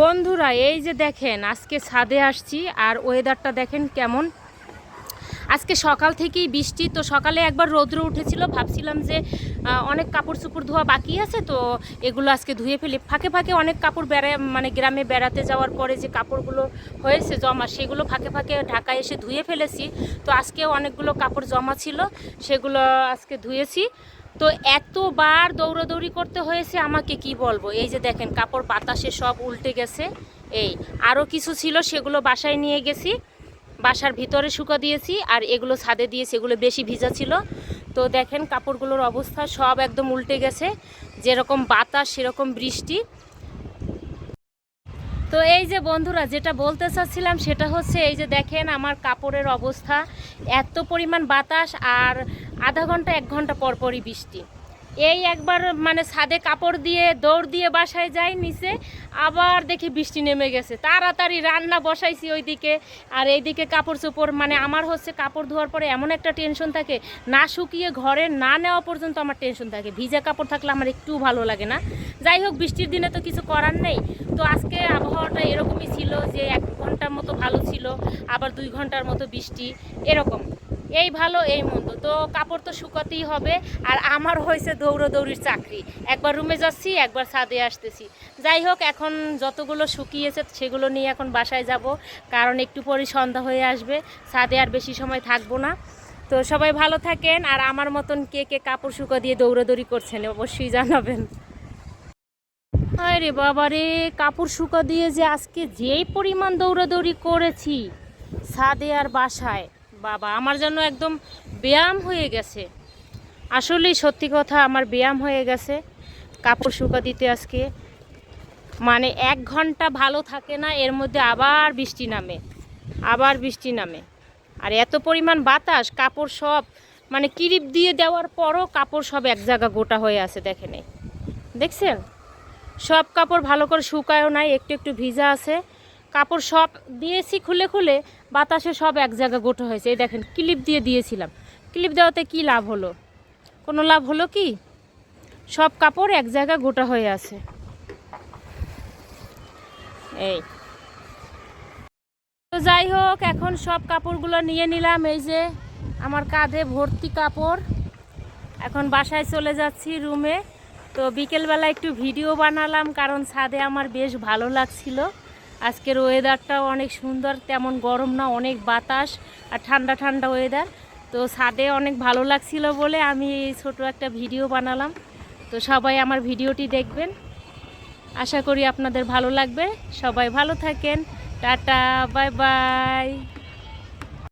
বন্ধুরা, এই যে দেখেন, আজকে ছাদে আসছি, আর ওয়েদারটা দেখেন কেমন। আজকে সকাল থেকেই বৃষ্টি, তো সকালে একবার রৌদ্র উঠেছিল, ভাবছিলাম যে অনেক কাপড় চুপড় ধোয়া বাকি আছে, তো এগুলো আজকে ধুয়ে ফেলি। ফাঁকে ফাঁকে অনেক কাপড় বেড়া মানে গ্রামে বেড়াতে যাওয়ার পরে যে কাপড়গুলো হয়েছে জমা, সেগুলো ফাঁকে ফাঁকে ঢাকায় এসে ধুয়ে ফেলেছি। তো আজকে অনেকগুলো কাপড় জমা ছিল, সেগুলো আজকে ধুয়েছি। তো এতবার দৌড়াদৌড়ি করতে হয়েছে আমাকে কি বলব? এই যে দেখেন, কাপড় বাতাসে সব উল্টে গেছে। এই আরও কিছু ছিল, সেগুলো বাসায় নিয়ে গেছি। বাসার ভিতরে শুকা দিয়েছি, আর এগুলো ছাদে দিয়েছি এগুলো বেশি ভিজা ছিল। তো দেখেন, কাপড়গুলোর অবস্থা সব একদম উল্টে গেছে। যেরকম বাতাস, সেরকম বৃষ্টি। তো এই যে বন্ধুরা, যেটা বলতে চাচ্ছিলাম সেটা হচ্ছে এই যে দেখেন আমার কাপড়ের অবস্থা, এত পরিমাণ বাতাস আর আধা ঘণ্টা, এক ঘণ্টা পরপরই বৃষ্টি। এই একবার মানে ছাদে কাপড় দিয়ে, দৌড় দিয়ে বাসায় যাই নিচে, আবার দেখি বৃষ্টি নেমে গেছে। তাড়াতাড়ি রান্না বসাইছি ওইদিকে। আর এইদিকে কাপড় চোপড় মানে আমার হচ্ছে কাপড় ধোয়ার পরে এমন একটা টেনশন থাকে, না শুকিয়ে ঘরে না নেওয়া পর্যন্ত আমার টেনশন থাকে। ভিজা কাপড় থাকলে আমার একটু ভালো লাগে না। যাই হোক, বৃষ্টির দিনে তো কিছু করার নেই। তো আজকে আবহাওয়াটা এরকমই ছিল যে এক ঘণ্টার মতো ভালো ছিল, আবার দুই ঘণ্টার মতো বৃষ্টি, এরকম। এই ভালো, এই মন্দ। তো কাপড় তো শুকাতেই হবে। আর আমার হয়েছে দৌড়োদৌড়ির চাকরি। একবার রুমে যাচ্ছি, একবার ছাদে আসতেছি। যাই হোক, এখন যতগুলো শুকিয়েছে সেগুলো নিয়ে এখন বাসায় যাব। কারণ একটু পরে সন্ধ্যা হয়ে আসবে। ছাদে আর বেশি সময় থাকব না। তো সবাই ভালো থাকেন। আর আমার মতন কে কে কাপড় শুকা দিয়ে দৌড়াদৌড়ি করছেন, অবশ্যই জানাবেন। আরে বাবা রে, কাপড় শুকা দিয়ে যে আজকে যেই পরিমাণ দৌড়াদৌড়ি করেছি, ছাদে আর বাসায়। বাবা, আমার জন্য একদম ব্যায়াম হয়ে গেছে। আসলেই সত্যি কথা, আমার ব্যায়াম হয়ে গেছে। কাপড় শুকা দিতে আজকে মানে এক ঘণ্টা ভালো থাকে না, এর মধ্যে আবার বৃষ্টি নামে, আবার বৃষ্টি নামে। আর এত পরিমাণ বাতাস, কাপড় সব মানে কিরিপ দিয়ে দেওয়ার পরও কাপড় সব এক জায়গা গোটা হয়ে আছে দেখে নেই দেখছেন? সব কাপড় ভালো করে শুকায়ও নাই, একটু একটু ভিজা আছে। কাপড় সব দিয়েছি খুলে খুলে, বাতাসে সব এক জায়গা গোটা হয়েছে। এই দেখেন, ক্লিপ দিয়ে দিয়েছিলাম। ক্লিপ দেওয়াতে কি লাভ হলো? কোনো লাভ হলো কি? সব কাপড় এক জায়গা গোটা হয়ে আছে। এই। তো যাই হোক, এখন সব কাপড়গুলো নিয়ে নিলাম। এই যে আমার কাঁধে ভর্তি কাপড়। এখন বাসায় চলে যাচ্ছি রুমে। তো বিকেলবেলা একটু ভিডিও বানালাম, কারণ ছাদে আমার বেশ ভালো লাগছিল। আজকের ওয়েদারটাও অনেক সুন্দর, তেমন গরম না, অনেক বাতাস আর ঠান্ডা ঠান্ডা ওয়েদার তো সাদে অনেক ভালো লাগছিল বলে আমি এই ছোটো একটা ভিডিও বানালাম। তো সবাই আমার ভিডিওটি দেখবেন। আশা করি আপনাদের ভালো লাগবে। সবাই ভালো থাকেন। Tata bye bye